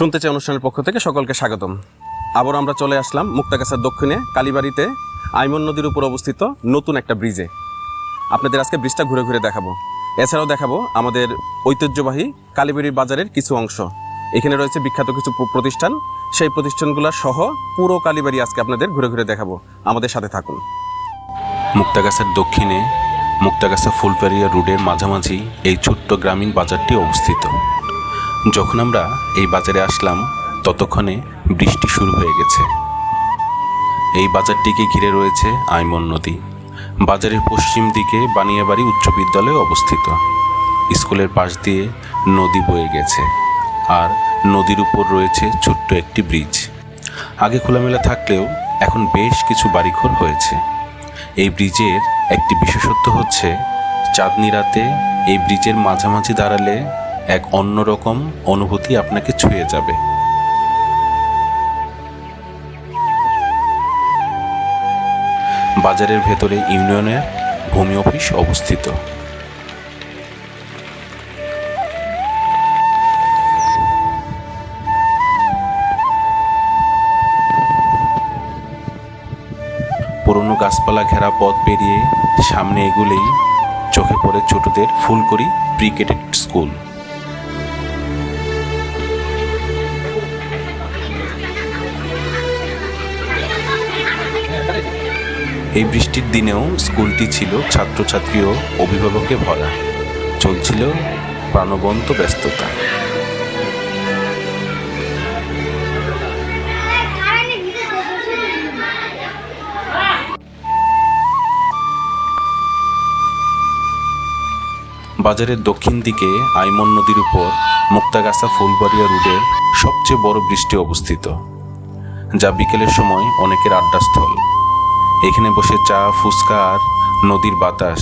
শুনতে চাই অনুষ্ঠানের পক্ষ থেকে সকলকে স্বাগতম। আবার আমরা চলে আসলাম মুক্তাগাছার দক্ষিণে, কালীবাড়িতে, আইমন নদীর উপর অবস্থিত নতুন একটা ব্রিজে। আপনাদের আজকে ব্রিজটা ঘুরে ঘুরে দেখাবো। এছাড়াও দেখাবো আমাদের ঐতিহ্যবাহী কালীবাড়ির বাজারের কিছু অংশ। এখানে রয়েছে বিখ্যাত কিছু প্র- প্রতিষ্ঠান। সেই প্রতিষ্ঠানগুলো সহ পুরো কালীবাড়ি আজকে আপনাদের ঘুরে ঘুরে দেখাবো। আমাদের সাথে থাকুন। মুক্তাগাছার দক্ষিণে, মুক্তাগাছা ফুলবাড়িয়া রোডের মাঝামাঝি এই ছোট্ট গ্রামীণ বাজারটি অবস্থিত। যখন আমরা এই বাজারে আসলাম, ততক্ষণে বৃষ্টি শুরু হয়ে গেছে। এই বাজারটিকে ঘিরে রয়েছে আইমন নদী। বাজারের পশ্চিম দিকে বানিয়াবাড়ি উচ্চ বিদ্যালয় অবস্থিত। স্কুলের পাশ দিয়ে নদী বয়ে গেছে আর নদীর উপর রয়েছে ছোট্ট একটি ব্রিজ। আগে খোলামেলা থাকলেও এখন বেশ কিছু বাড়িঘর হয়েছে। এই ব্রিজের একটি বিশেষত্ব হচ্ছে, চাঁদনি রাতে এই ব্রিজের মাঝামাঝি দাঁড়ালে এক অন্যরকম অনুভূতি আপনাকে ছুঁয়ে যাবে। বাজারের ভেতরে ইউনিয়নের ভূমি অফিস অবস্থিত। পুরনো গাছপালা ঘেরা পথ পেরিয়ে সামনে এগুলেই চোখে পড়ে ছোটদের ফুলকড়ি প্রিকেটেড স্কুল। এই বৃষ্টির দিনেও স্কুলটি ছিল ছাত্রছাত্রী ও অভিভাবকে ভরা। চলছিল প্রাণবন্ত ব্যস্ততা। বাজারের দক্ষিণ দিকে আইমন নদীর উপর মুক্তাগাছা ফুলবাড়িয়া রোডের সবচেয়ে বড় বৃষ্টি অবস্থিত, যা বিকেলের সময় অনেকের আড্ডাস্থল। এখানে বসে চা, ফুচকা আর নদীর বাতাস,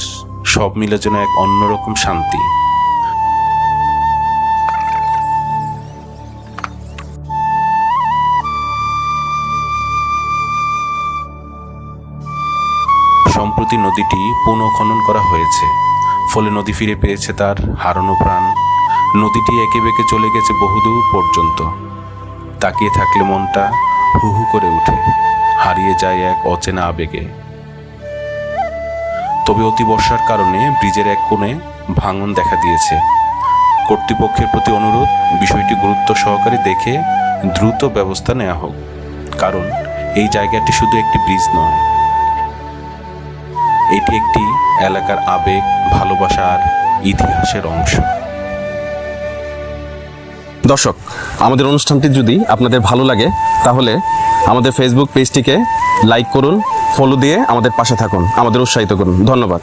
সব মিলে যেন এক অন্যরকম শান্তি। সম্প্রতি নদীটি পুনঃখনন করা হয়েছে। ফলে নদী ফিরে পেয়েছে তার হারানো প্রাণ। নদীটি এঁকে বেঁকে চলে গেছে বহুদূর পর্যন্ত। তাকিয়ে থাকলে মনটা হু হু করে ওঠে হারিয়ে যায় এক অচেনা আবেগে। তবে অতি বর্ষার কারণে ব্রিজের এক কোণে ভাঙন দেখা দিয়েছে। কর্তৃপক্ষের প্রতি অনুরোধ, বিষয়টি গুরুত্ব সহকারে দেখে দ্রুত ব্যবস্থা নেওয়া হোক। কারণ এই জায়গাটি শুধু একটি ব্রিজ নয়। এটি একটি এলাকার আবেগ, ভালোবাসার ইতিহাসের অংশ। দর্শক, আমাদের অনুষ্ঠানটি যদি আপনাদের ভালো লাগে, তাহলে আমাদের ফেসবুক পেজটিকে লাইক করুন ফলো দিয়ে আমাদের পাশে থাকুন, আমাদের উৎসাহিত করুন। ধন্যবাদ।